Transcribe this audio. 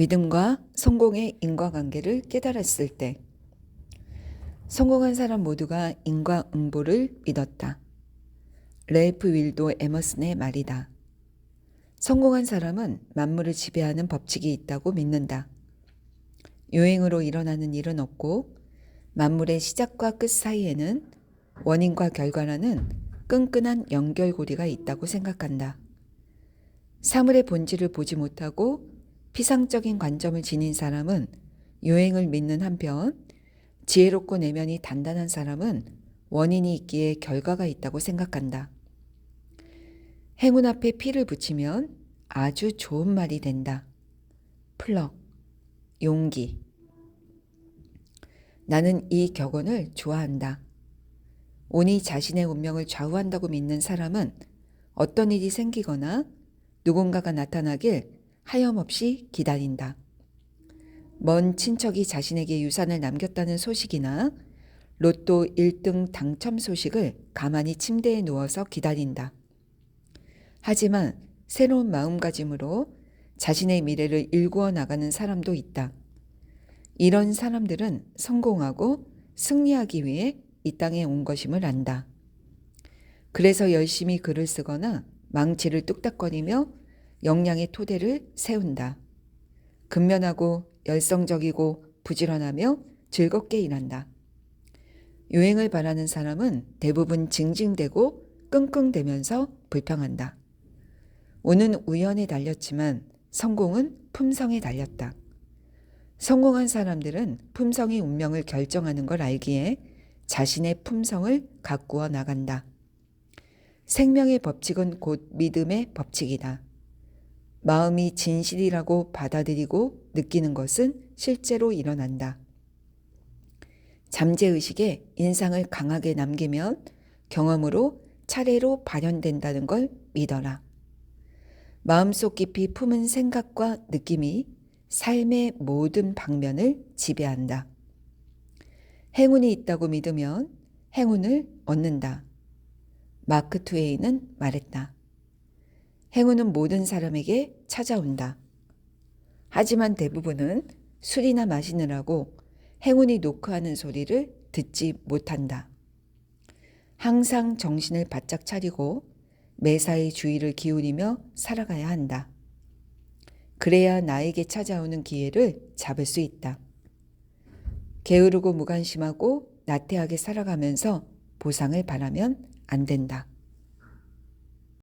믿음과 성공의 인과관계를 깨달았을 때 성공한 사람 모두가 인과응보를 믿었다. 레이프 윌도 에머슨의 말이다. 성공한 사람은 만물을 지배하는 법칙이 있다고 믿는다. 요행으로 일어나는 일은 없고 만물의 시작과 끝 사이에는 원인과 결과라는 끈끈한 연결고리가 있다고 생각한다. 사물의 본질을 보지 못하고 피상적인 관점을 지닌 사람은 요행을 믿는 한편 지혜롭고 내면이 단단한 사람은 원인이 있기에 결과가 있다고 생각한다. 행운 앞에 피를 붙이면 아주 좋은 말이 된다. 플럭, 용기. 나는 이 격언을 좋아한다. 온이 자신의 운명을 좌우한다고 믿는 사람은 어떤 일이 생기거나 누군가가 나타나길 하염없이 기다린다. 먼 친척이 자신에게 유산을 남겼다는 소식이나 로또 1등 당첨 소식을 가만히 침대에 누워서 기다린다. 하지만 새로운 마음가짐으로 자신의 미래를 일구어 나가는 사람도 있다. 이런 사람들은 성공하고 승리하기 위해 이 땅에 온 것임을 안다. 그래서 열심히 글을 쓰거나 망치를 뚝딱거리며 역량의 토대를 세운다. 근면하고 열성적이고 부지런하며 즐겁게 일한다. 유행을 바라는 사람은 대부분 징징대고 끙끙대면서 불평한다. 운은 우연에 달렸지만 성공은 품성에 달렸다. 성공한 사람들은 품성이 운명을 결정하는 걸 알기에 자신의 품성을 가꾸어 나간다. 생명의 법칙은 곧 믿음의 법칙이다. 마음이 진실이라고 받아들이고 느끼는 것은 실제로 일어난다. 잠재의식에 인상을 강하게 남기면 경험으로 차례로 발현된다는 걸 믿어라. 마음속 깊이 품은 생각과 느낌이 삶의 모든 방면을 지배한다. 행운이 있다고 믿으면 행운을 얻는다. 마크 트웨이는 말했다. 행운은 모든 사람에게 찾아온다. 하지만 대부분은 술이나 마시느라고 행운이 노크하는 소리를 듣지 못한다. 항상 정신을 바짝 차리고 매사에 주의를 기울이며 살아가야 한다. 그래야 나에게 찾아오는 기회를 잡을 수 있다. 게으르고 무관심하고 나태하게 살아가면서 보상을 바라면 안 된다.